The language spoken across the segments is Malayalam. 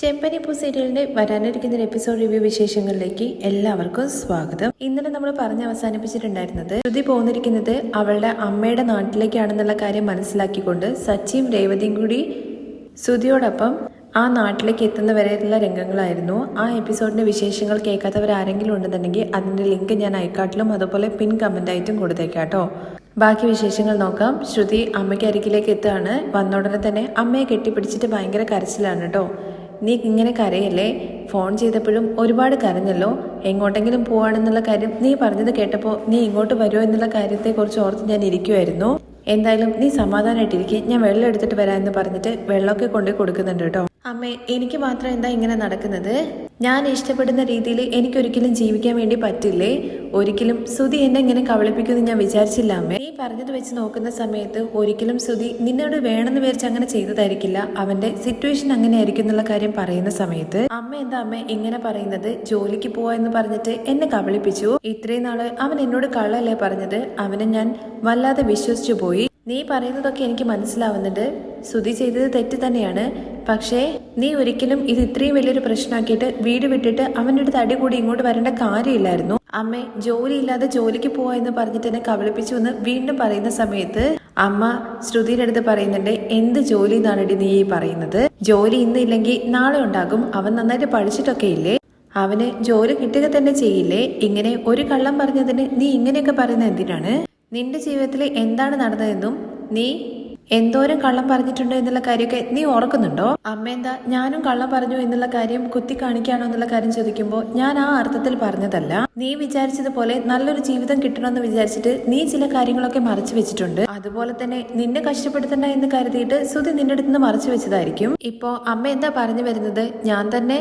ചെമ്പനിപ്പൂ സീരിയലിന്റെ വരാനിരിക്കുന്ന എപ്പിസോഡ് റിവ്യൂ വിശേഷങ്ങളിലേക്ക് എല്ലാവർക്കും സ്വാഗതം. ഇന്നലെ നമ്മൾ പറഞ്ഞ് അവസാനിപ്പിച്ചിട്ടുണ്ടായിരുന്നത് ശ്രുതി പോന്നിരിക്കുന്നത് അവളുടെ അമ്മയുടെ നാട്ടിലേക്കാണെന്നുള്ള കാര്യം മനസ്സിലാക്കിക്കൊണ്ട് സച്ചിയും രേവതിയും കൂടി ശ്രുതിയോടൊപ്പം ആ നാട്ടിലേക്ക് എത്തുന്നവരെയുള്ള രംഗങ്ങളായിരുന്നു. ആ എപ്പിസോഡിന്റെ വിശേഷങ്ങൾ കേൾക്കാത്തവർ ആരെങ്കിലും ഉണ്ടെന്നുണ്ടെങ്കിൽ അതിന്റെ ലിങ്ക് ഞാൻ ഐക്കാട്ടിലും അതുപോലെ പിൻ കമന്റായിട്ടും കൊടുത്തേക്കാട്ടോ. ബാക്കി വിശേഷങ്ങൾ നോക്കാം. ശ്രുതി അമ്മയ്ക്ക് അരികിലേക്ക് എത്തുകയാണ്. വന്നോടനെ തന്നെ അമ്മയെ കെട്ടിപ്പിടിച്ചിട്ട് ഭയങ്കര കരച്ചിലാണ് കേട്ടോ. നീ ഇങ്ങനെ കരയല്ലേ? ഫോൺ ചെയ്തപ്പോഴും ഒരുപാട് കരഞ്ഞല്ലോ. എങ്ങോട്ടെങ്കിലും പോവാണെന്നുള്ള കാര്യം നീ പറഞ്ഞത് കേട്ടപ്പോൾ നീ ഇങ്ങോട്ട് വരുമോ എന്നുള്ള കാര്യത്തെക്കുറിച്ച് ഓർത്ത് ഞാൻ ഇരിക്കുമായിരുന്നു എന്തായാലും നീ സമാധാനമായിട്ടിരിക്കെ ഞാൻ വെള്ളം എടുത്തിട്ട് വരാമെന്ന് പറഞ്ഞിട്ട് വെള്ളമൊക്കെ കൊണ്ടുപോയി കൊടുക്കുന്നുണ്ട് കേട്ടോ. അമ്മേ എനിക്ക് മാത്രം എന്താ ഇങ്ങനെ നടക്കുന്നത്? ഞാൻ ഇഷ്ടപ്പെടുന്ന രീതിയിൽ എനിക്ക് എനിക്കൊരിക്കലും ജീവിക്കാൻ വേണ്ടി പറ്റില്ലേ? ഒരിക്കലും സുധി എന്നെ ഇങ്ങനെ കവളിപ്പിക്കുമെന്ന് ഞാൻ വിചാരിച്ചില്ല അമ്മേ. നീ പറഞ്ഞത് വെച്ച് നോക്കുന്ന സമയത്ത് ഒരിക്കലും സുധി നിന്നോട് വേണമെന്ന് വിചാരിച്ച് അങ്ങനെ ചെയ്തതായിരിക്കില്ല. അവന്റെ സിറ്റുവേഷൻ അങ്ങനെ ആയിരിക്കും എന്നുള്ള കാര്യം പറയുന്ന സമയത്ത് അമ്മ എന്താ അമ്മ ഇങ്ങനെ പറയുന്നത്? ജോലിക്ക് പോവാ എന്ന് പറഞ്ഞിട്ട് എന്നെ കബളിപ്പിച്ചു? ഇത്രയും നാൾ അവൻ എന്നോട് കള്ളല്ലേ പറഞ്ഞത്? അവനെ ഞാൻ വല്ലാതെ വിശ്വസിച്ചു പോയി. നീ പറയുന്നതൊക്കെ എനിക്ക് മനസ്സിലാവുന്നുണ്ട്. സുധി ചെയ്തത് തെറ്റ് തന്നെയാണ്. പക്ഷേ നീ ഒരിക്കലും ഇത് ഇത്രയും വലിയൊരു പ്രശ്നമാക്കിയിട്ട് വീട് വിട്ടിട്ട് അവന്റെ അടുത്ത് അടി കൂടി ഇങ്ങോട്ട് വരേണ്ട കാര്യമില്ലായിരുന്നു. അമ്മേ ജോലിയില്ലാതെ ജോലിക്ക് പോവാ എന്ന് പറഞ്ഞിട്ട് എന്നെ കബളിപ്പിച്ചു എന്ന് വീണ്ടും പറയുന്ന സമയത്ത് അമ്മ ശ്രുതിയുടെ അടുത്ത് പറയുന്നുണ്ട് എന്ത് ജോലി എന്നാണ് നീ പറയുന്നത്? ജോലി ഇന്നില്ലെങ്കിൽ നാളെ ഉണ്ടാകും. അവൻ നന്നായിട്ട് പഠിച്ചിട്ടൊക്കെ ഇല്ലേ? അവന് ജോലി കിട്ടുക തന്നെ ചെയ്യില്ലേ? ഇങ്ങനെ ഒരു കള്ളം പറഞ്ഞതിന് നീ ഇങ്ങനെയൊക്കെ പറയുന്നത് എന്തിനാണ്? നിന്റെ ജീവിതത്തിൽ എന്താണ് നടന്നതെന്നും നീ എന്തോരം കള്ളം പറഞ്ഞിട്ടുണ്ടോ എന്നുള്ള കാര്യമൊക്കെ നീ ഓർക്കുന്നുണ്ടോ? അമ്മ എന്താ ഞാനും കള്ളം പറഞ്ഞു എന്നുള്ള കാര്യം കുത്തി കാണിക്കാണോ എന്നുള്ള കാര്യം ചോദിക്കുമ്പോൾ ഞാൻ ആ അർത്ഥത്തിൽ പറഞ്ഞതല്ല. നീ വിചാരിച്ചതുപോലെ നല്ലൊരു ജീവിതം കിട്ടണമെന്ന് വിചാരിച്ചിട്ട് നീ ചില കാര്യങ്ങളൊക്കെ മറച്ചു വെച്ചിട്ടുണ്ട്. അതുപോലെ തന്നെ നിന്നെ കഷ്ടപ്പെടുത്തണ്ട എന്ന് കരുതിയിട്ട് സുധി നിന്റെ അടുത്ത് നിന്ന് മറച്ചു വെച്ചതായിരിക്കും. ഇപ്പോ അമ്മ എന്താ പറഞ്ഞു വരുന്നത്? ഞാൻ തന്നെ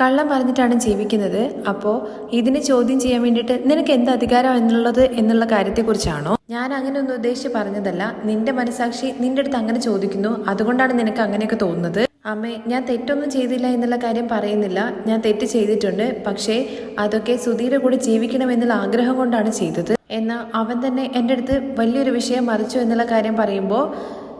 കള്ളം പറഞ്ഞിട്ടാണ് ജീവിക്കുന്നത്. അപ്പോൾ ഇതിനെ ചോദ്യം ചെയ്യാൻ വേണ്ടിയിട്ട് നിനക്ക് എന്ത് അധികാരം എന്നുള്ളത് എന്നുള്ള കാര്യത്തെക്കുറിച്ചാണോ? ഞാൻ അങ്ങനെ ഒന്നും ഉദ്ദേശിച്ച് പറഞ്ഞതല്ല. നിന്റെ മനസാക്ഷി നിന്റെ അടുത്ത് അങ്ങനെ ചോദിക്കുന്നു. അതുകൊണ്ടാണ് നിനക്ക് അങ്ങനെയൊക്കെ തോന്നുന്നത്. അമ്മേ ഞാൻ തെറ്റൊന്നും ചെയ്തില്ല എന്നുള്ള കാര്യം പറയുന്നില്ല. ഞാൻ തെറ്റ് ചെയ്തിട്ടുണ്ട്. പക്ഷേ അതൊക്കെ സുധീരെ കൂടെ ജീവിക്കണമെന്നുള്ള ആഗ്രഹം കൊണ്ടാണ് ചെയ്തത്. എന്നാൽ അവൻ തന്നെ എന്റെ അടുത്ത് വലിയൊരു വിഷയം മറിച്ചു എന്നുള്ള കാര്യം പറയുമ്പോൾ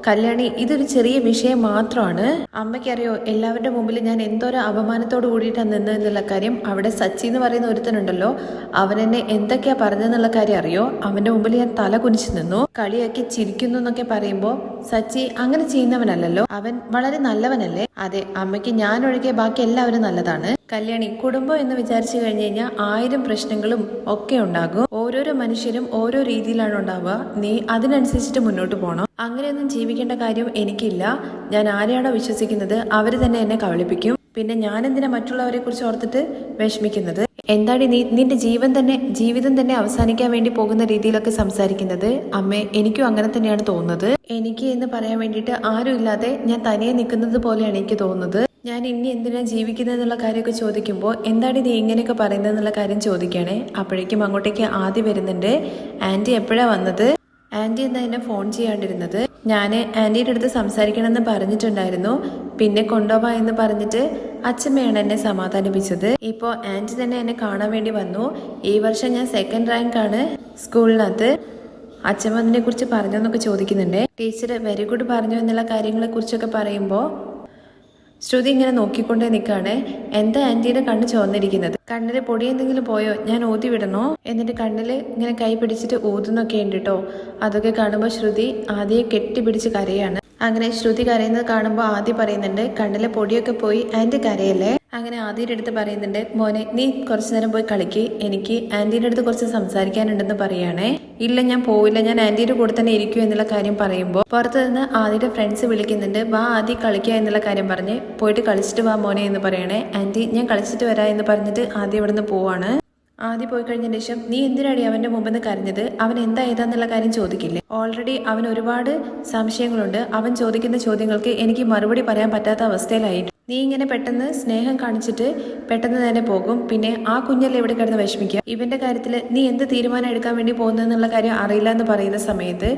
കല്യാണി ഇതൊരു ചെറിയ വിഷയം മാത്രമാണ്. അമ്മയ്ക്കറിയോ എല്ലാവരുടെ മുമ്പിൽ ഞാൻ എന്തോരോ അപമാനത്തോട് കൂടിയിട്ടാണ് നിന്നത് എന്നുള്ള കാര്യം അവിടെ സച്ചി എന്ന് പറയുന്ന ഒരുത്തനുണ്ടല്ലോ. അവൻ എന്നെ എന്തൊക്കെയാ പറഞ്ഞെന്നുള്ള കാര്യം അറിയോ? അവന്റെ മുമ്പിൽ ഞാൻ തല കുനിച്ചു നിന്നു. കളിയാക്കി ചിരിക്കുന്നു എന്നൊക്കെ പറയുമ്പോൾ സച്ചി അങ്ങനെ ചെയ്യുന്നവനല്ലല്ലോ. അവൻ വളരെ നല്ലവനല്ലേ? അതെ അമ്മയ്ക്ക് ഞാൻ ഒഴികെ ബാക്കി എല്ലാവരും നല്ലതാണ്. കല്യാണി കുടുംബം എന്ന് വിചാരിച്ചു കഴിഞ്ഞു കഴിഞ്ഞാൽ ആയിരം പ്രശ്നങ്ങളും ഒക്കെ ഉണ്ടാകും. ഓരോരോ മനുഷ്യരും ഓരോ രീതിയിലാണ് ഉണ്ടാവുക. നീ അതിനനുസരിച്ചിട്ട് മുന്നോട്ട് പോകണം അങ്ങനെയൊന്നും ജീവിക്കേണ്ട കാര്യം എനിക്കില്ല. ഞാൻ ആരെയാണോ വിശ്വസിക്കുന്നത് അവർ തന്നെ എന്നെ കവളിപ്പിക്കും പിന്നെ ഞാൻ എന്തിനാ മറ്റുള്ളവരെ കുറിച്ച് ഓർത്തിട്ട് വിഷമിക്കുന്നത്? എന്താടി നീ നിന്റെ ജീവൻ തന്നെ ജീവിതം തന്നെ അവസാനിക്കാൻ വേണ്ടി പോകുന്ന രീതിയിലൊക്കെ സംസാരിക്കുന്നത്? അമ്മേ എനിക്കും അങ്ങനെ തന്നെയാണ് തോന്നുന്നത്. എനിക്ക് എന്ന് പറയാൻ വേണ്ടിയിട്ട് ആരും ഇല്ലാതെ ഞാൻ തനിയെ നിൽക്കുന്നത് പോലെയാണ് എനിക്ക് തോന്നുന്നത്. ഞാൻ ഇനി എന്തിനാ ജീവിക്കുന്നത് എന്നുള്ള കാര്യമൊക്കെ ചോദിക്കുമ്പോൾ എന്താണ് ഇത് ഇങ്ങനെയൊക്കെ പറയുന്നത് എന്നുള്ള കാര്യം ചോദിക്കുകയാണേ. അപ്പോഴേക്കും അങ്ങോട്ടേക്ക് ആദ്യം വരുന്നുണ്ട് ആന്റി എപ്പോഴാണ് വന്നത്? ആന്റി എന്താ എന്നെ ഫോൺ ചെയ്യാണ്ടിരുന്നത്? ഞാൻ ആന്റിയുടെ അടുത്ത് സംസാരിക്കണമെന്ന് പറഞ്ഞിട്ടുണ്ടായിരുന്നു. പിന്നെ കൊണ്ടുപോവാ എന്ന് പറഞ്ഞിട്ട് അച്ഛമ്മയാണ് എന്നെ സമാധാനിപ്പിച്ചത്. ഇപ്പോൾ ആന്റി തന്നെ എന്നെ കാണാൻ വേണ്ടി വന്നു. ഈ വർഷം ഞാൻ സെക്കൻഡ് റാങ്കാണ് സ്കൂളിനകത്ത്. അച്ഛമ്മ അതിനെ കുറിച്ച് പറഞ്ഞെന്നൊക്കെ ചോദിക്കുന്നുണ്ട്. ടീച്ചർ വെരി ഗുഡ് പറഞ്ഞു എന്നുള്ള കാര്യങ്ങളെ കുറിച്ചൊക്കെ പറയുമ്പോൾ ശ്രുതി ഇങ്ങനെ നോക്കിക്കൊണ്ടേ നിൽക്കാണ് എന്താ ആന്റിയുടെ കണ്ണ് ചുവന്നിരിക്കുന്നത്? കണ്ണിൽ പൊടി എന്തെങ്കിലും പോയോ? ഞാൻ ഊതി വിടണോ? എന്നിട്ട് കണ്ണിൽ ഇങ്ങനെ കൈ പിടിച്ചിട്ട് ഊതുന്നൊക്കെ ഉണ്ട് കേട്ടോ അതൊക്കെ കാണുമ്പോൾ ശ്രുതി ആദ്യം കെട്ടിപ്പിടിച്ച് കരയാണ്. അങ്ങനെ ശ്രുതി കരയുന്നത് കാണുമ്പോൾ ആദ്യം പറയുന്നുണ്ട് കണ്ണിലെ പൊടിയൊക്കെ പോയി ആന്റി കരയല്ലേ? അങ്ങനെ ആദ്യയുടെ അടുത്ത് പറയുന്നുണ്ട് മോനെ നീ കുറച്ചു നേരം പോയി കളിക്ക്. എനിക്ക് ആന്റിയുടെ അടുത്ത് കുറച്ച് സംസാരിക്കാനുണ്ടെന്ന് പറയുകയാണേ ഇല്ല ഞാൻ പോവില്ല. ഞാൻ ആന്റിയുടെ കൂടെ തന്നെ ഇരിക്കൂ എന്നുള്ള കാര്യം പറയുമ്പോൾ പുറത്തു നിന്ന് ആദ്യയുടെ ഫ്രണ്ട്സ് വിളിക്കുന്നുണ്ട് വാ ആദ്യം കളിക്കുക എന്നുള്ള കാര്യം പറഞ്ഞ് പോയിട്ട് കളിച്ചിട്ട് വാ മോനെ എന്ന് പറയണേ. ആന്റി ഞാൻ കളിച്ചിട്ട് വരാ എന്ന് പറഞ്ഞിട്ട് ആദ്യം ഇവിടെ നിന്ന് പോവാണ്. ആദ്യം പോയി കഴിഞ്ഞതിന് ശേഷം നീ എന്തിനാടി അവന്റെ മുമ്പിൽ നിന്ന് കരഞ്ഞത്? അവൻ എന്താ ഏതാന്നുള്ള കാര്യം ചോദിക്കില്ലേ? ഓൾറെഡി അവൻ ഒരുപാട് സംശയങ്ങളുണ്ട്. അവൻ ചോദിക്കുന്ന ചോദ്യങ്ങൾക്ക് എനിക്ക് മറുപടി പറയാൻ പറ്റാത്ത അവസ്ഥയിലായിട്ട് നീ ഇങ്ങനെ പെട്ടെന്ന് സ്നേഹം കാണിച്ചിട്ട് പെട്ടെന്ന് തന്നെ പോകും. പിന്നെ ആ കുഞ്ഞല്ലേ ഇവിടെ കിടന്ന് വിഷമിക്കുക? ഇവന്റെ കാര്യത്തിൽ നീ എന്ത് തീരുമാനം എടുക്കാൻ വേണ്ടി പോകുന്നതെന്നുള്ള കാര്യം അറിയില്ല എന്ന് പറയുന്ന സമയത്ത്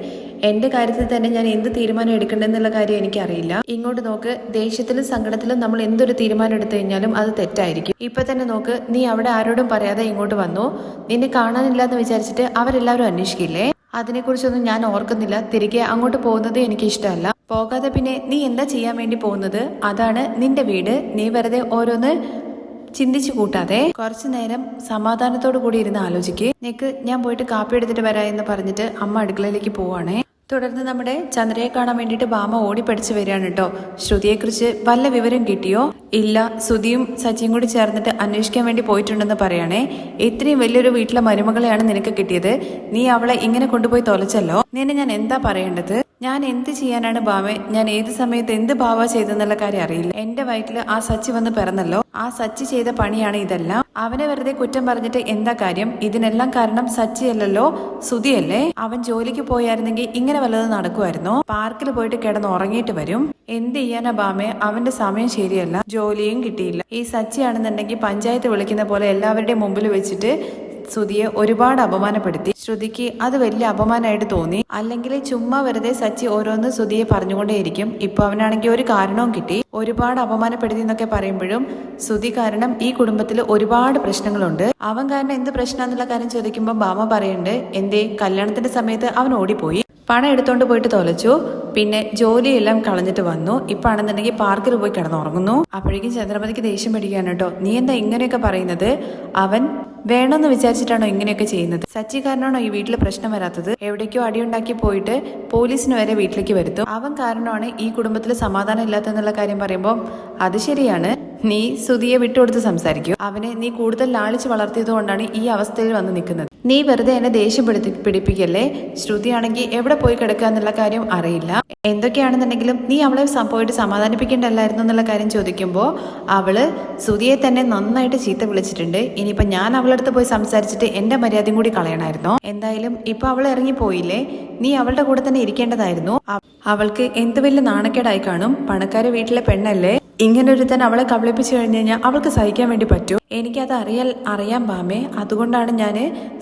എന്റെ കാര്യത്തിൽ തന്നെ ഞാൻ എന്ത് തീരുമാനം എടുക്കേണ്ടതെന്നുള്ള കാര്യം എനിക്കറിയില്ല. ഇങ്ങോട്ട് നോക്ക് ദേഷ്യത്തിലും സങ്കടത്തിലും നമ്മൾ എന്തൊരു തീരുമാനം എടുത്തു കഴിഞ്ഞാലും അത് തെറ്റായിരിക്കും. ഇപ്പൊ തന്നെ നോക്ക് നീ അവിടെ ആരോടും പറയാതെ ഇങ്ങോട്ട് വന്നു. നിന്നെ കാണാനില്ല എന്ന് വിചാരിച്ചിട്ട് അവരെല്ലാവരും അന്വേഷിക്കില്ലേ? അതിനെക്കുറിച്ചൊന്നും ഞാൻ ഓർക്കുന്നില്ല. തിരികെ അങ്ങോട്ട് പോകുന്നത് എനിക്ക് ഇഷ്ടമല്ല പോകാതെ പിന്നെ നീ എന്താ ചെയ്യാൻ വേണ്ടി പോകുന്നത്? അതാണ് നിന്റെ വീട്. നീ വെറുതെ ഓരോന്ന് ചിന്തിച്ചു കൂട്ടാതെ. കുറച്ചു നേരം സമാധാനത്തോടു കൂടി ഇരുന്ന് ആലോചിക്ക്. നിനക്ക് ഞാൻ പോയിട്ട് കാപ്പി എടുത്തിട്ട് വരാം എന്ന് പറഞ്ഞിട്ട് അമ്മ അടുക്കളയിലേക്ക് പോവാണേ. തുടർന്ന് നമ്മുടെ ചന്ദ്രയെ കാണാൻ വേണ്ടിയിട്ട് ബാമ ഓടി പഠിച്ചു വരികയാണ് കേട്ടോ. ശ്രുതിയെക്കുറിച്ച് വല്ല വിവരം കിട്ടിയോ? ഇല്ല ശ്രുതിയും സച്ചിയും കൂടി ചേർന്നിട്ട് അന്വേഷിക്കാൻ വേണ്ടി പോയിട്ടുണ്ടെന്ന് പറയണേ. ഇത്രയും വലിയൊരു വീട്ടിലെ മരുമകളെയാണ് നിനക്ക് കിട്ടിയത്. നീ അവളെ ഇങ്ങനെ കൊണ്ടുപോയി തൊലച്ചല്ലോ? നിന്നെ ഞാൻ എന്താ പറയേണ്ടത്? ഞാൻ എന്ത് ചെയ്യാനാണ് ഭാവേ? ഞാൻ ഏത് സമയത്ത് എന്ത് ഭാവ ചെയ്തെന്നുള്ള കാര്യം അറിയില്ല. എന്റെ വയറ്റിൽ ആ സച്ചി വന്ന് പിറന്നല്ലോ. ആ സച്ചി ചെയ്ത പണിയാണ് ഇതെല്ലാം. അവനെ വെറുതെ കുറ്റം പറഞ്ഞിട്ട് എന്താ കാര്യം? ഇതിനെല്ലാം കാരണം സച്ചിയല്ലല്ലോ സുതിയല്ലേ അവൻ ജോലിക്ക് പോയായിരുന്നെങ്കിൽ ഇങ്ങനെ വല്ലതും നടക്കുമായിരുന്നോ? പാർക്കിൽ പോയിട്ട് കിടന്ന് ഉറങ്ങിയിട്ട് വരും. എന്ത് ചെയ്യാനാ ബാമെ അവന്റെ സമയം ശരിയല്ല. ജോലിയും കിട്ടിയില്ല. ഈ സച്ചിയാണെന്നുണ്ടെങ്കിൽ പഞ്ചായത്ത് വിളിക്കുന്ന പോലെ എല്ലാവരുടെയും മുമ്പിൽ വെച്ചിട്ട് ശ്രുതിയെ ഒരുപാട് അപമാനപ്പെടുത്തി. ശ്രുതിക്ക് അത് വലിയ അപമാനമായിട്ട് തോന്നി. അല്ലെങ്കിൽ ചുമ്മാ വെറുതെ സച്ചി ഓരോന്ന് ശ്രുതിയെ പറഞ്ഞുകൊണ്ടേയിരിക്കും. ഇപ്പൊ അവനാണെങ്കിൽ ഒരു കാരണവും കിട്ടി. ഒരുപാട് അപമാനപ്പെടുത്തി എന്നൊക്കെ പറയുമ്പോഴും ശ്രുതി കാരണം ഈ കുടുംബത്തിൽ ഒരുപാട് പ്രശ്നങ്ങളുണ്ട്. അവൻ കാരണം എന്ത് പ്രശ്നമെന്നുള്ള കാര്യം ചോദിക്കുമ്പോൾ ബാമ പറയുന്നുണ്ട് എന്തേ കല്യാണത്തിന്റെ സമയത്ത് അവൻ ഓടിപ്പോയി. പണം എടുത്തോണ്ട് പോയിട്ട് തൊലച്ചു. പിന്നെ ജോലിയെല്ലാം കളഞ്ഞിട്ട് വന്നു. ഇപ്പൊ ആണെന്നുണ്ടെങ്കിൽ പാർക്കിൽ പോയി കിടന്നുറങ്ങുന്നു. അപ്പോഴേക്കും ചന്ദ്രമതിക്ക് ദേഷ്യം പിടിക്കാൻ കേട്ടോ. നീ എന്താ ഇങ്ങനെയൊക്കെ പറയുന്നത്? അവൻ വേണമെന്ന് വിചാരിച്ചിട്ടാണോ ഇങ്ങനെയൊക്കെ ചെയ്യുന്നത്? സച്ചി കാരണമാണോ ഈ വീട്ടിൽ പ്രശ്നം വരാത്തത്? എവിടേക്കോ അടിയുണ്ടാക്കി പോയിട്ട് പോലീസിന് വരെ വീട്ടിലേക്ക് വരുത്തും. അവൻ കാരണമാണ് ഈ കുടുംബത്തിൽ സമാധാനം ഇല്ലാത്തെന്നുള്ള കാര്യം പറയുമ്പോൾ അത് ശരിയാണ്. നീ സുതിയെ വിട്ടുകൊടുത്ത് സംസാരിക്കൂ. അവനെ നീ കൂടുതൽ ലാളിച്ച് വളർത്തിയത് കൊണ്ടാണ് ഈ അവസ്ഥയിൽ വന്ന് നിൽക്കുന്നത്. നീ വെറുതെ എന്നെ ദേഷ്യം പിടിപ്പി പിടിപ്പിക്കല്ലേ? ശ്രുതിയാണെങ്കിൽ എവിടെ പോയി കിടക്കുക എന്നുള്ള കാര്യം അറിയില്ല. എന്തൊക്കെയാണെന്നുണ്ടെങ്കിലും നീ അവളെ പോയിട്ട് സമാധാനിപ്പിക്കേണ്ടല്ലായിരുന്നു എന്നുള്ള കാര്യം ചോദിക്കുമ്പോൾ അവൾ സുതിയെ തന്നെ നന്നായിട്ട് ചീത്ത വിളിച്ചിട്ടുണ്ട്. ഇനിയിപ്പോ ഞാൻ അവളുടെ അടുത്ത് പോയി സംസാരിച്ചിട്ട് എന്റെ മര്യാദയും കൂടി കളയണമായിരുന്നു. എന്തായാലും ഇപ്പൊ അവൾ ഇറങ്ങിപ്പോയില്ലേ നീ അവളുടെ കൂടെ തന്നെ ഇരിക്കേണ്ടതായിരുന്നു. അവൾക്ക് എന്ത് വലിയ നാണക്കേടായി കാണും? പണക്കാരെ വീട്ടിലെ പെണ്ണല്ലേ? ഇങ്ങനൊരുത്തൻ അവളെ കബളിപ്പിച്ചു കഴിഞ്ഞു കഴിഞ്ഞാൽ അവൾക്ക് സഹിക്കാൻ വേണ്ടി പറ്റൂ. എനിക്കത് അറിയാൻ അറിയാൻ പാമേ അതുകൊണ്ടാണ് ഞാൻ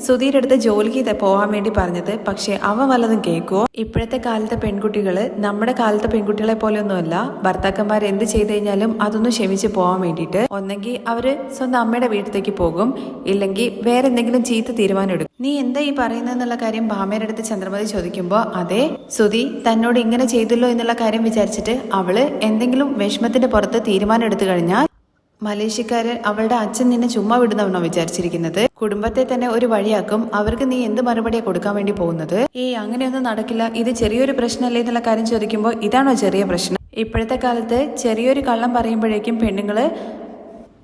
സുധീരെടുത്ത് ജോലിക്ക് പോകാൻ വേണ്ടി പറഞ്ഞത്. പക്ഷേ അവ വല്ലതും കേൾക്കുവോ ഇപ്പോഴത്തെ കാലത്തെ പെൺകുട്ടികൾ നമ്മുടെ കാലത്തെ പെൺകുട്ടികളെ പോലെയൊന്നുമല്ല. ഭർത്താക്കന്മാർ എന്ത് ചെയ്തു കഴിഞ്ഞാലും അതൊന്നും ക്ഷമിച്ച് പോകാൻ വേണ്ടിയിട്ട്. ഒന്നെങ്കിൽ അവർ സ്വന്തം അമ്മയുടെ വീട്ടിലേക്ക് പോകും. ഇല്ലെങ്കിൽ വേറെ എന്തെങ്കിലും ചീത്ത തീരുമാനം എടുക്കും നീ എന്താ ഈ പറയുന്നതെന്നുള്ള കാര്യം ഭാമയുടെ അടുത്ത് ചന്ദ്രമതി ചോദിക്കുമ്പോൾ അതെ സുധി തന്നോട് ഇങ്ങനെ ചെയ്തല്ലോ എന്നുള്ള കാര്യം വിചാരിച്ചിട്ട് അവൾ എന്തെങ്കിലും വിഷമത്തിന്റെ പുറത്ത് തീരുമാനം എടുത്തു കഴിഞ്ഞാൽ മലേഷ്യക്കാരൻ അവളുടെ അച്ഛൻ നിന്നെ ചുമ്മാ വിടുന്നവനോ വിചാരിച്ചിരിക്കുന്നത്? കുടുംബത്തെ തന്നെ ഒരു വഴിയാക്കും. അവർക്ക് നീ എന്ത് മറുപടിയാ കൊടുക്കാൻ വേണ്ടി പോകുന്നത്? ഈ അങ്ങനെയൊന്നും നടക്കില്ല. ഇത് ചെറിയൊരു പ്രശ്നമല്ലേ എന്നുള്ള കാര്യം ചോദിക്കുമ്പോൾ ഇതാണോ ചെറിയ പ്രശ്നം? ഇപ്പോഴത്തെ കാലത്ത് ചെറിയൊരു കള്ളം പറയുമ്പോഴേക്കും പെണ്ണുങ്ങൾ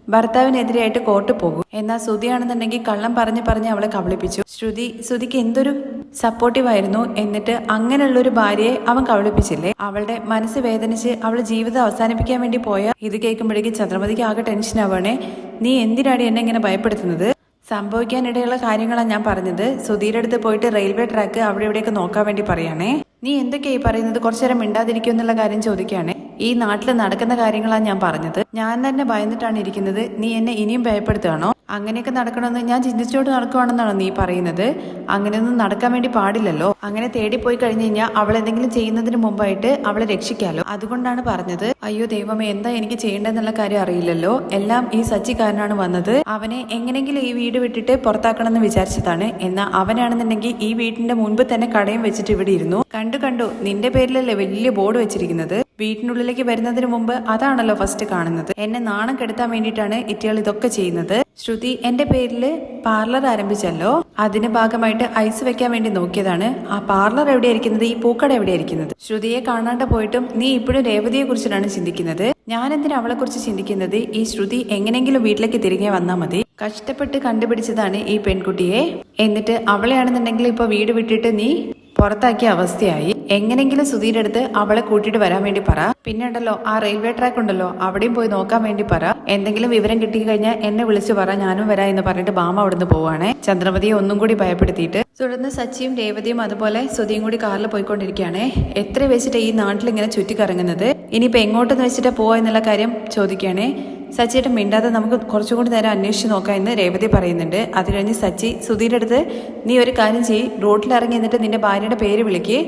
ഭർത്താവിനെതിരെയായിട്ട് കോട്ട് പോകും. എന്നാൽ ശ്രുതിയാണെന്നുണ്ടെങ്കിൽ കള്ളം പറഞ്ഞ് പറഞ്ഞ് അവളെ കബളിപ്പിച്ചു. ശ്രുതി ശ്രുതിക്ക് എന്തൊരു സപ്പോർട്ടീവ് ആയിരുന്നു എന്നിട്ട് അങ്ങനെയുള്ളൊരു ഭാര്യയെ അവൻ കവളിപ്പിച്ചില്ലേ അവളുടെ മനസ്സ് വേദനിച്ച് അവൾ ജീവിതം അവസാനിപ്പിക്കാൻ വേണ്ടി പോയ ഇത് കേൾക്കുമ്പോഴേക്കും ചന്ദ്രമതിക്ക് ആകെ ടെൻഷൻ ആവണേ നീ എന്തിനാടി എന്നെ ഇങ്ങനെ ഭയപ്പെടുത്തുന്നത്? സംഭവിക്കാനിടയുള്ള കാര്യങ്ങളാണ് ഞാൻ പറഞ്ഞത്. സുധീരുടെ അടുത്ത് പോയിട്ട് റെയിൽവേ ട്രാക്ക് അവിടെ ഇവിടെയൊക്കെ നോക്കാൻ വേണ്ടി പറയണേ. നീ എന്തൊക്കെയായി പറയുന്നത്? കുറച്ചു നേരം മിണ്ടാതിരിക്കും എന്നുള്ള കാര്യം ചോദിക്കുകയാണേ. ഈ നാട്ടിൽ നടക്കുന്ന കാര്യങ്ങളാണ് ഞാൻ പറഞ്ഞത്. ഞാൻ തന്നെ ഭയന്നിട്ടാണ് ഇരിക്കുന്നത്. നീ എന്നെ ഇനിയും ഭയപ്പെടുത്തുകയാണോ? അങ്ങനെയൊക്കെ നടക്കണമെന്ന് ഞാൻ ചിന്തിച്ചോട്ട് നടക്കുവാണെന്നാണോ നീ പറയുന്നത്. അങ്ങനെയൊന്നും നടക്കാൻ വേണ്ടി പാടില്ലല്ലോ. അങ്ങനെ തേടി പോയി കഴിഞ്ഞു കഴിഞ്ഞാൽ അവൾ എന്തെങ്കിലും ചെയ്യുന്നതിന് മുമ്പായിട്ട് അവളെ രക്ഷിക്കാലോ. അതുകൊണ്ടാണ് പറഞ്ഞത് അയ്യോ ദൈവമേ എന്താ എനിക്ക് ചെയ്യേണ്ടതെന്നുള്ള കാര്യം അറിയില്ലല്ലോ. എല്ലാം ഈ സച്ചിക്കാരനാണ് വന്നത്. അവനെ എങ്ങനെങ്കിലും ഈ വീട് വിട്ടിട്ട് പുറത്താക്കണമെന്ന് വിചാരിച്ചതാണ്. എന്നാൽ അവനാണെന്നുണ്ടെങ്കിൽ ഈ വീട്ടിന്റെ മുൻപ് തന്നെ കടയും വെച്ചിട്ട് ഇവിടെ ഇരുന്നു. കണ്ടു കണ്ടു. നിന്റെ പേരിലല്ലേ വലിയ ബോർഡ് വെച്ചിരിക്കുന്നത്. വീട്ടിനുള്ളിലേക്ക് വരുന്നതിന് മുമ്പ് അതാണല്ലോ ഫസ്റ്റ് കാണുന്നത്. എന്നെ നാണം കെടുത്താൻ വേണ്ടിയിട്ടാണ് ഇറ്റകൾ ഇതൊക്കെ ചെയ്യുന്നത്. ശ്രുതി എന്റെ പേരിൽ പാർലർ ആരംഭിച്ചല്ലോ. അതിന് ഭാഗമായിട്ട് ഐസ് വെക്കാൻ വേണ്ടി നോക്കിയതാണ്. ആ പാർലർ എവിടെയായിരിക്കുന്നത്? ഈ പൂക്കട എവിടെയായിരിക്കുന്നത്? ശ്രുതിയെ കാണാണ്ട് പോയിട്ടും നീ ഇപ്പോഴും രേവതിയെ കുറിച്ചിട്ടാണ് ചിന്തിക്കുന്നത്. ഞാൻ എന്തിനാ അവളെ കുറിച്ച് ചിന്തിക്കുന്നത്? ഈ ശ്രുതി എങ്ങനെങ്കിലും വീട്ടിലേക്ക് തിരികെ വന്നാൽ മതി. കഷ്ടപ്പെട്ട് കണ്ടുപിടിച്ചതാണ് ഈ പെൺകുട്ടിയെ. എന്നിട്ട് അവളെയാണെന്നുണ്ടെങ്കിൽ ഇപ്പൊ വീട് വിട്ടിട്ട് നീ പുറത്താക്കിയ അവസ്ഥയായി. എങ്ങനെങ്കിലും സുധീരെ അടുത്ത് അവളെ കൂട്ടിയിട്ട് വരാൻ വേണ്ടി പറ. പിന്നെ ഉണ്ടല്ലോ ആ റെയിൽവേ ട്രാക്ക് ഉണ്ടല്ലോ അവിടെയും പോയി നോക്കാൻ വേണ്ടി പറ. എന്തെങ്കിലും വിവരം കിട്ടി കഴിഞ്ഞാൽ എന്നെ വിളിച്ചു പറ ഞാനും വരാം എന്ന് പറഞ്ഞിട്ട് ബാമ അവിടുന്ന് പോവാണേ. ചന്ദ്രമതിയെ ഒന്നും കൂടി ഭയപ്പെടുത്തിയിട്ട്. തുടർന്ന് സച്ചിയും രേവതിയും അതുപോലെ സുധിയും കൂടി കാറിൽ പോയിക്കൊണ്ടിരിക്കുകയാണേ. എത്ര വെച്ചിട്ട് ഈ നാട്ടിൽ ഇങ്ങനെ ചുറ്റിക്കറങ്ങുന്നത്? ഇനിയിപ്പോ എങ്ങോട്ടെന്ന് വെച്ചിട്ട് പോവാ എന്നുള്ള കാര്യം ചോദിക്കുകയാണേ. സച്ചിയുടെ മിണ്ടാതെ നമുക്ക് കുറച്ചും കൂടി നേരം അന്വേഷിച്ച് നോക്കാം എന്ന് രേവതി പറയുന്നുണ്ട്. അത് കഴിഞ്ഞ് സച്ചി സുധീരുടെ അടുത്ത് നീ ഒരു കാര്യം ചെയ്യ്. റോഡിൽ ഇറങ്ങി എന്നിട്ട് നിന്റെ ഭാര്യയുടെ പേര് വിളിക്ക്.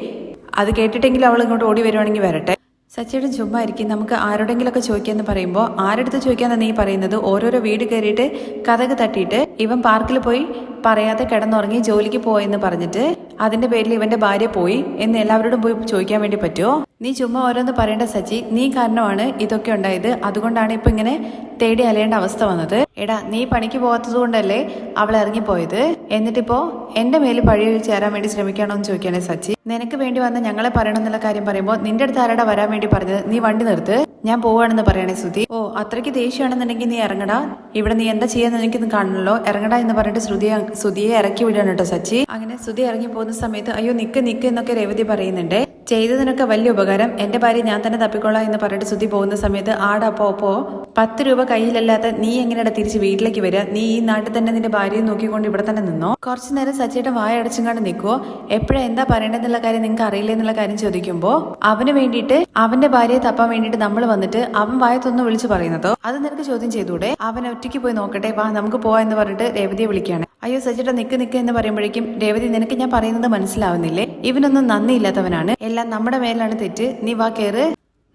അത് കേട്ടിട്ടെങ്കിലും അവൾ ഇങ്ങോട്ട് ഓടി വരുവാണെങ്കിൽ വരട്ടെ. സച്ചിയുടെ ചുമ്മായിരിക്കും നമുക്ക് ആരോടെങ്കിലൊക്കെ ചോദിക്കാന്ന് പറയുമ്പോൾ ആരെടുത്ത് ചോദിക്കാന്ന് നീ പറയുന്നത്? ഓരോരോ വീട് കയറിയിട്ട് കഥക് തട്ടിയിട്ട് ഇവൻ പാർക്കിൽ പോയി പറയാതെ കിടന്നുറങ്ങി ജോലിക്ക് പോയെന്ന് പറഞ്ഞിട്ട് അതിന്റെ പേരിൽ ഇവന്റെ ഭാര്യ പോയി എന്ന് എല്ലാവരോടും പോയി ചോദിക്കാൻ വേണ്ടി പറ്റുമോ നീ ചുമ്മാ ഓരോന്ന് പറയേണ്ട സച്ചി നീ കാരണമാണ് ഇതൊക്കെ ഉണ്ടായത്. അതുകൊണ്ടാണ് ഇപ്പൊ ഇങ്ങനെ തേടി അലയേണ്ട അവസ്ഥ വന്നത്. എടാ നീ പണിക്ക് പോകാത്തത് കൊണ്ടല്ലേ അവൾ ഇറങ്ങിപ്പോയത്? എന്നിട്ടിപ്പോ എന്റെ മേൽ പഴയ ചേരാൻ വേണ്ടി ശ്രമിക്കണോ എന്ന് സച്ചി നിനക്ക് വേണ്ടി വന്ന ഞങ്ങളെ പറയണം എന്നുള്ള കാര്യം പറയുമ്പോൾ നിന്റെ അടുത്ത് ആരാടാ വരാൻ വേണ്ടി പറഞ്ഞത്? നീ വണ്ടി നിർത്ത്. ഞാൻ പോവാണെന്ന് പറയണേ ശ്രുതി. ഓ അത്രയ്ക്ക് ദേഷ്യമാണെന്നുണ്ടെങ്കിൽ നീ ഇറങ്ങടാ. ഇവിടെ നീ എന്താ ചെയ്യാന്ന് എനിക്കൊന്നും കാണണല്ലോ ഇറങ്ങടാ എന്ന് പറഞ്ഞിട്ട് ശ്രുതിയെ ശ്രുതിയെ ഇറക്കി വിടാണ് കേട്ടോ സച്ചി അങ്ങനെ ശ്രുതി ഇറങ്ങി പോകുന്ന സമയത്ത് അയ്യോ നിക്ക് നിക്ക് എന്നൊക്കെ രേവതി പറയുന്നുണ്ട്. ചെയ്തതിനൊക്കെ വലിയ ഉപകാരം. എന്റെ ഭാര്യ ഞാൻ തന്നെ തപ്പിക്കൊള്ളാം എന്ന് പറഞ്ഞിട്ട് ശ്രുതി പോകുന്ന സമയത്ത് ആടപ്പോ അപ്പോ പത്ത് രൂപ കയ്യിലല്ലാത്ത നീ എങ്ങനെയാണ് തിരിച്ച് വീട്ടിലേക്ക് വരിക? നീ ഈ നാട്ടിൽ തന്നെ നിന്റെ ഭാര്യയെ നോക്കിക്കൊണ്ട് ഇവിടെ തന്നെ നിന്നോ? കുറച്ചു നേരം സച്ചിയുടെ വായ അടച്ചും നിൽക്കുവോ? എപ്പോഴാ എന്താ പറയണെന്നുള്ള കാര്യം നിങ്ങൾക്ക് അറിയില്ല എന്നുള്ള കാര്യം ചോദിക്കുമ്പോൾ അവന് വേണ്ടിയിട്ട് അവന്റെ ഭാര്യയെ തപ്പാൻ വേണ്ടിയിട്ട് നമ്മൾ വന്നിട്ട് അവൻ വായത്തൊന്ന് വിളിച്ചു പറയുന്നതോ. അത് നിനക്ക് ചോദ്യം ചെയ്തൂടെ? അവൻ ഒറ്റയ്ക്ക് പോയി നോക്കട്ടെ. വാ നമുക്ക് പോവാ എന്ന് പറഞ്ഞിട്ട് രേവതിയെ വിളിക്കുകയാണ്. അയ്യോ സച്ചിയുടെ നിക്ക് നിക്ക് എന്ന് പറയുമ്പോഴേക്കും രേവതി നിനക്ക് ഞാൻ പറയുന്നത് മനസ്സിലാവുന്നില്ലേ? ഇവനൊന്നും നന്ദിയില്ലാത്തവനാണ്. എല്ലാം നമ്മുടെ മേലാണ് തെറ്റ്. നീ വാ കയറ്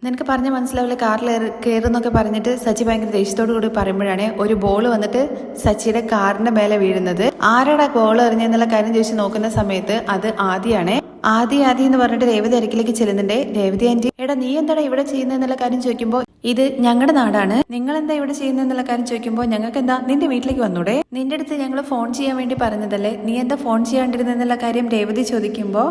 നിനക്ക് പറഞ്ഞ മനസ്സിലാവില്ല കാറിൽ കയറുന്നൊക്കെ പറഞ്ഞിട്ട് സച്ചി ഭയങ്കര ദേഷ്യത്തോടു കൂടി പറയുമ്പോഴാണ് ഒരു ബോൾ വന്നിട്ട് സച്ചിയുടെ കാറിന്റെ മേലെ വീഴുന്നത്. ആരാടാ ബോൾ എറിഞ്ഞെന്നുള്ള കാര്യം ചോദിച്ച് നോക്കുന്ന സമയത്ത് അത് ആദ്യമാണ് ആദ്യ ആദ്യം എന്ന് പറഞ്ഞിട്ട് രേവതി അരക്കിലേക്ക് ചെല്ലുന്നുണ്ട്. രേവതി ആന്റി എടാ നീ എന്താണ് ഇവിടെ ചെയ്യുന്നതെന്നുള്ള കാര്യം ചോദിക്കുമ്പോൾ ഇത് ഞങ്ങളുടെ നാടാണ്. നിങ്ങൾ എന്താ ഇവിടെ ചെയ്യുന്നതെന്നുള്ള കാര്യം ചോദിക്കുമ്പോൾ ഞങ്ങൾക്ക് എന്താ നിന്റെ വീട്ടിലേക്ക് വന്നൂടെ? നിന്റെ അടുത്ത് ഞങ്ങൾ ഫോൺ ചെയ്യാൻ വേണ്ടി പറഞ്ഞതല്ലേ? നീ എന്താ ഫോൺ ചെയ്യാണ്ടിരുന്നെന്നുള്ള കാര്യം രേവതി ചോദിക്കുമ്പോൾ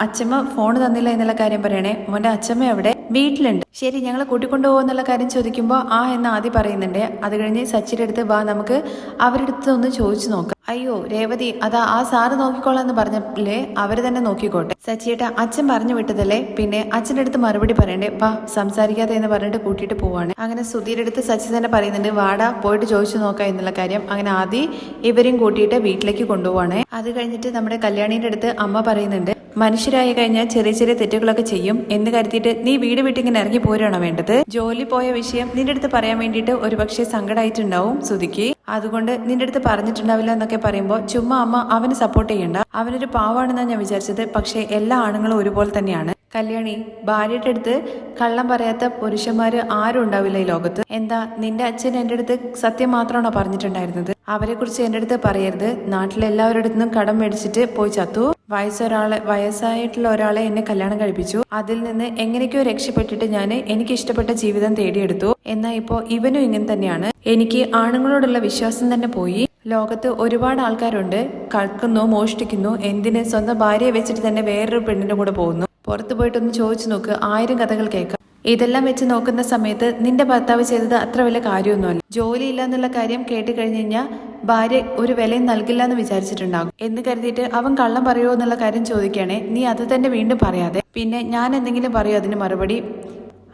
അച്ഛമ്മ ഫോൺ തന്നില്ല എന്നുള്ള കാര്യം പറയണേ. മോന്റെ അച്ഛമ്മ അവിടെ വീട്ടിലുണ്ട്. ശരി ഞങ്ങൾ കൂട്ടിക്കൊണ്ടു പോകുന്നുള്ള കാര്യം ചോദിക്കുമ്പോൾ ആ എന്ന് ആദ്യം പറയുന്നുണ്ട്. അത് കഴിഞ്ഞ് സച്ചിന്റെ അടുത്ത് വാ നമുക്ക് അവരുടെ അടുത്ത് ഒന്ന് ചോദിച്ചു നോക്കാം. അയ്യോ രേവതി അതാ ആ സാറ് നോക്കിക്കോളാം എന്ന് പറഞ്ഞല്ലേ? അവർ തന്നെ നോക്കിക്കോട്ടെ. സച്ചിയേട്ട അച്ഛൻ പറഞ്ഞു വിട്ടതല്ലേ? പിന്നെ അച്ഛന്റെ അടുത്ത് മറുപടി പറയണ്ടേ? വാ സംസാരിക്കാതെ എന്ന് പറഞ്ഞിട്ട് കൂട്ടിയിട്ട് പോവാണ്. അങ്ങനെ സുധീരുടെ അടുത്ത് സച്ചി തന്നെ പറയുന്നുണ്ട് വാടാ പോയിട്ട് ചോദിച്ചു നോക്കാം എന്നുള്ള കാര്യം. അങ്ങനെ ആദ്യം ഇവരെയും കൂട്ടിയിട്ട് വീട്ടിലേക്ക് കൊണ്ടുപോവാണ്. അത് കഴിഞ്ഞിട്ട് നമ്മുടെ കല്യാണീന്റെ അടുത്ത് അമ്മ പറയുന്നുണ്ട് മനുഷ്യരായി കഴിഞ്ഞാൽ ചെറിയ ചെറിയ തെറ്റുകളൊക്കെ ചെയ്യും. എന്ന് കരുതിയിട്ട് നീ വീട് വിട്ട് ഇങ്ങനെ ഇറങ്ങി പോരുകയാണോ വേണ്ടത്? ജോലി പോയ വിഷയം നിന്റെ അടുത്ത് പറയാൻ വേണ്ടിയിട്ട് ഒരുപക്ഷെ സങ്കടമായിട്ടുണ്ടാവും സുധിക്ക് അതുകൊണ്ട് നിന്റെ അടുത്ത് പറഞ്ഞിട്ടുണ്ടാവില്ല എന്നൊക്കെ പറയുമ്പോൾ ചുമ്മാ അമ്മ അവന് സപ്പോർട്ട് ചെയ്യണ്ട. അവനൊരു പാവാണെന്നാണ് ഞാൻ വിചാരിച്ചത്. പക്ഷേ എല്ലാ ആണുങ്ങളും ഒരുപോലെ തന്നെയാണ്. കല്യാണി ഭാര്യയുടെ അടുത്ത് കള്ളം പറയാത്ത പുരുഷന്മാര് ആരും ഉണ്ടാവില്ല ഈ ലോകത്ത്. എന്താ നിന്റെ അച്ഛൻ എന്റെ അടുത്ത് സത്യം മാത്രമാണോ പറഞ്ഞിട്ടുണ്ടായിരുന്നത്? അവരെ കുറിച്ച് എന്റെ അടുത്ത് പറയരുത്. നാട്ടിലെ എല്ലാവരുടെ അടുത്തും കടം മേടിച്ചിട്ട് പോയി ചത്തു. വയസ്സൊരാളെ വയസ്സായിട്ടുള്ള ഒരാളെ എന്നെ കല്യാണം കഴിപ്പിച്ചു. അതിൽ നിന്ന് എങ്ങനെയൊക്കെയോ രക്ഷപ്പെട്ടിട്ട് ഞാൻ എനിക്ക് ഇഷ്ടപ്പെട്ട ജീവിതം തേടിയെടുത്തു. എന്നാൽ ഇപ്പോ ഇവനും ഇങ്ങനെ തന്നെയാണ്. എനിക്ക് ആണുങ്ങളോടുള്ള വിശ്വാസം തന്നെ പോയി. ലോകത്ത് ഒരുപാട് ആൾക്കാരുണ്ട്. കളക്കുന്നു മോഷ്ടിക്കുന്നു. എന്തിന് സ്വന്തം ഭാര്യയെ വെച്ചിട്ട് തന്നെ വേറൊരു പെണ്ണിന്റെ കൂടെ പോകുന്നു? പുറത്തു പോയിട്ടൊന്ന് ചോദിച്ചു നോക്ക്. ആയിരം കഥകൾ കേൾക്കാം. ഇതെല്ലാം വെച്ച് നോക്കുന്ന സമയത്ത് നിന്റെ ഭർത്താവ് ചെയ്തത് അത്ര വലിയ കാര്യമൊന്നുമല്ല. ജോലിയില്ല എന്നുള്ള കാര്യം കേട്ട് കഴിഞ്ഞ് കഴിഞ്ഞാൽ ഭാര്യ ഒരു വിലയും നൽകില്ല എന്ന് വിചാരിച്ചിട്ടുണ്ടാകും. എന്ന് കരുതിയിട്ട് അവൻ കള്ളം പറയുമോ എന്നുള്ള കാര്യം ചോദിക്കുകയാണെ നീ അത് തന്നെ വീണ്ടും പറയാതെ. പിന്നെ ഞാൻ എന്തെങ്കിലും പറയോ അതിന് മറുപടി?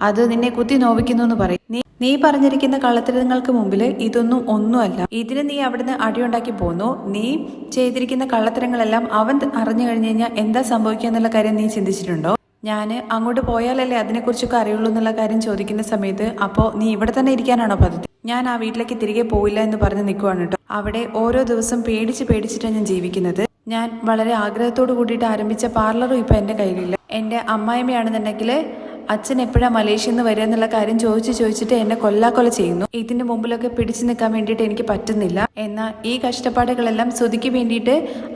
അത് നിന്നെ കുത്തി നോവിക്കുന്നു എന്ന് പറയും. നീ നീ പറഞ്ഞിരിക്കുന്ന കള്ളത്തരങ്ങൾക്ക് മുമ്പിൽ ഇതൊന്നും ഒന്നുമല്ല. ഇതിന് നീ അവിടുന്ന് അടിയുണ്ടാക്കി പോന്നു. നീ ചെയ്തിരിക്കുന്ന കള്ളത്തരങ്ങളെല്ലാം അവൻ അറിഞ്ഞു കഴിഞ്ഞു കഴിഞ്ഞാൽ എന്താ സംഭവിക്കുക എന്നുള്ള കാര്യം നീ ചിന്തിച്ചിട്ടുണ്ടോ? ഞാൻ അങ്ങോട്ട് പോയാലല്ലേ അതിനെക്കുറിച്ചൊക്കെ അറിയുള്ളൂ എന്നുള്ള കാര്യം ചോദിക്കുന്ന സമയത്ത് അപ്പോൾ നീ ഇവിടെ തന്നെ ഇരിക്കാനാണോ പദ്ധതി ഞാൻ ആ വീട്ടിലേക്ക് തിരികെ പോയില്ല എന്ന് പറഞ്ഞ് നിൽക്കുവാണ് കേട്ടോ. അവിടെ ഓരോ ദിവസം പേടിച്ച് പേടിച്ചിട്ടാണ് ഞാൻ ജീവിക്കുന്നത്. ഞാൻ വളരെ ആഗ്രഹത്തോട് കൂടിയിട്ട് ആരംഭിച്ച പാർലറും ഇപ്പോൾ എന്റെ കയ്യിലില്ല. എന്റെ അമ്മായിമ്മയാണെന്നുണ്ടെങ്കിൽ അച്ഛൻ എപ്പോഴാ മലേഷ്യയിൽ നിന്ന് വരിക എന്നുള്ള കാര്യം ചോദിച്ചു ചോദിച്ചിട്ട് എന്നെ കൊല്ലാക്കൊല ചെയ്യുന്നു. ഇതിന്റെ മുമ്പിലൊക്കെ പിടിച്ചു നിൽക്കാൻ വേണ്ടിയിട്ട് എനിക്ക് പറ്റുന്നില്ല. എന്നാൽ ഈ കഷ്ടപ്പാടുകളെല്ലാം ശ്രുതിക്ക് വേണ്ടിയിട്ട്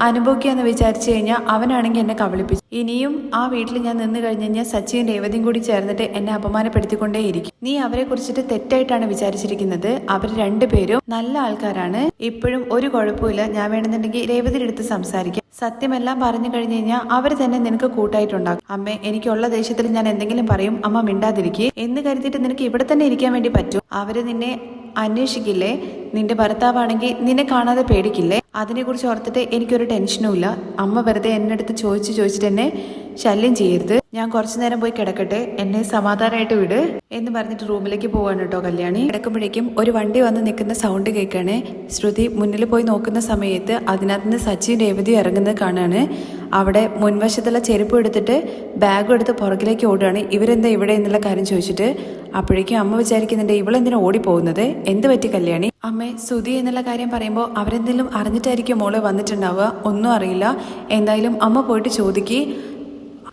അനുഭവിക്കാന്ന് വിചാരിച്ചു കഴിഞ്ഞാൽ അവനാണെങ്കിൽ എന്നെ കബളിപ്പിച്ചു. ഇനിയും ആ വീട്ടിൽ ഞാൻ നിന്ന് കഴിഞ്ഞ് കഴിഞ്ഞാൽ സച്ചിയും രേവതിയും കൂടി ചേർന്നിട്ട് എന്നെ അപമാനപ്പെടുത്തിക്കൊണ്ടേയിരിക്കും. നീ അവരെ കുറിച്ചിട്ട് തെറ്റായിട്ടാണ് വിചാരിച്ചിരിക്കുന്നത്. അവർ രണ്ടുപേരും നല്ല ആൾക്കാരാണ്. ഇപ്പോഴും ഒരു കുഴപ്പമില്ല ഞാൻ വേണമെന്നുണ്ടെങ്കിൽ രേവതിയുടെ അടുത്ത് സംസാരിക്കാം. സത്യമെല്ലാം പറഞ്ഞു കഴിഞ്ഞു കഴിഞ്ഞാൽ അവർ തന്നെ നിനക്ക് കൂട്ടായിട്ടുണ്ടാകും അമ്മേ എനിക്കുള്ള ദേഷ്യത്തിൽ ഞാൻ എന്തെങ്കിലും പറയും അമ്മ മിണ്ടാതിരിക്കുക എന്ന് കരുതിയിട്ട് നിനക്ക് ഇവിടെ തന്നെ ഇരിക്കാൻ വേണ്ടി പറ്റും. അവർ നിന്നെ അന്വേഷിക്കില്ലേ? നിന്റെ ഭർത്താവാണെങ്കിൽ നിന്നെ കാണാതെ പേടിക്കില്ലേ? അതിനെക്കുറിച്ച് ഓർത്തിട്ട് എനിക്കൊരു ടെൻഷനും ഇല്ല. അമ്മ വെറുതെ എന്നെടുത്ത് ചോദിച്ച് ചോദിച്ചിട്ട് എന്നെ ശല്യം ചെയ്യരുത്. ഞാൻ കുറച്ചു നേരം പോയി കിടക്കട്ടെ. എന്നെ സമാധാനമായിട്ട് വിട് എന്ന് പറഞ്ഞിട്ട് റൂമിലേക്ക് പോവാണ് കേട്ടോ കല്യാണി. കിടക്കുമ്പോഴേക്കും ഒരു വണ്ടി വന്ന് നിൽക്കുന്ന സൗണ്ട് കേൾക്കുകയാണ് ശ്രുതി മുന്നിൽ പോയി നോക്കുന്ന സമയത്ത് അതിനകത്ത് നിന്ന് സച്ചിൻ രേവതി ഇറങ്ങുന്നത് കാണാണ്. അവിടെ മുൻവശത്തുള്ള ചെരുപ്പ് എടുത്തിട്ട് ബാഗും എടുത്ത് പുറകിലേക്ക് ഓടുകയാണ്. ഇവരെന്താ ഇവിടെ എന്നുള്ള കാര്യം ചോദിച്ചിട്ട് അപ്പോഴേക്കും അമ്മ വിചാരിക്കുന്നുണ്ട് ഇവളെന്തിനാ ഓടിപ്പോകുന്നത്? എന്ത് പറ്റി കല്യാണി? അമ്മേ സുതി എന്നുള്ള കാര്യം പറയുമ്പോൾ അവരെന്തെങ്കിലും അറിഞ്ഞിട്ടായിരിക്കും മോൾ വന്നിട്ടുണ്ടാവുക? ഒന്നും അറിയില്ല. എന്തായാലും അമ്മ പോയിട്ട് ചോദിക്ക്.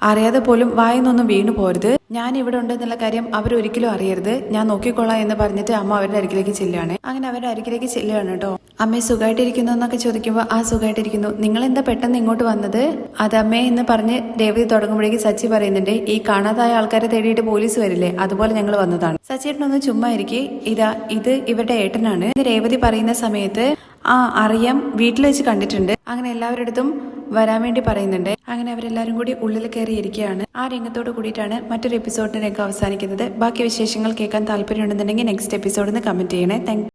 അറിയാതെ പോലും വായിന്നൊന്നും വീണു പോരുത്. ഞാൻ ഇവിടെ ഉണ്ട് എന്നുള്ള കാര്യം അവർ ഒരിക്കലും അറിയരുത്. ഞാൻ നോക്കിക്കൊള്ളാം എന്ന് പറഞ്ഞിട്ട് അമ്മ അവരുടെ അരികിലേക്ക് ചെല്ലുകയാണ് അങ്ങനെ അവരുടെ അരികിലേക്ക് ചെല്ലുകയാണ് കേട്ടോ. അമ്മ സുഖമായിട്ടിരിക്കുന്നു എന്നൊക്കെ ചോദിക്കുമ്പോൾ ആ സുഖമായിട്ടിരിക്കുന്നു നിങ്ങൾ എന്താ പെട്ടെന്ന് ഇങ്ങോട്ട് വന്നത്? അത് അമ്മ എന്ന് പറഞ്ഞ് രേവതി തുടങ്ങുമ്പോഴേക്കും സച്ചി പറയുന്നുണ്ട് ഈ കാണാതായ ആൾക്കാരെ തേടിയിട്ട് പോലീസ് വരില്ലേ? അതുപോലെ ഞങ്ങൾ വന്നതാണ്. സച്ചിയേട്ടനൊന്ന് ചുമ്മാ ഇരിക്കെ. ഇതാ ഇത് ഇവരുടെ ഏട്ടനാണ്. രേവതി പറയുന്ന സമയത്ത് ആ അറിയാം. വീട്ടിൽ വെച്ച് കണ്ടിട്ടുണ്ട്. അങ്ങനെ എല്ലാവരുടെ അടുത്തും വരാൻ വേണ്ടി പറയുന്നുണ്ട്. അങ്ങനെ അവരെല്ലാവരും കൂടി ഉള്ളിൽ കയറി ഇരിക്കുകയാണ്. ആ രംഗത്തോട് കൂടിയിട്ടാണ് മറ്റൊരു എപ്പിസോഡിന്റെ രംഗം അവസാനിക്കുന്നത്. ബാക്കി വിശേഷങ്ങൾ കേൾക്കാൻ താല്പര്യമുണ്ടെന്നുണ്ടെങ്കിൽ നെക്സ്റ്റ് എപ്പിസോഡിൽ നിന്ന് കമന്റ് ചെയ്യണേ. താങ്ക്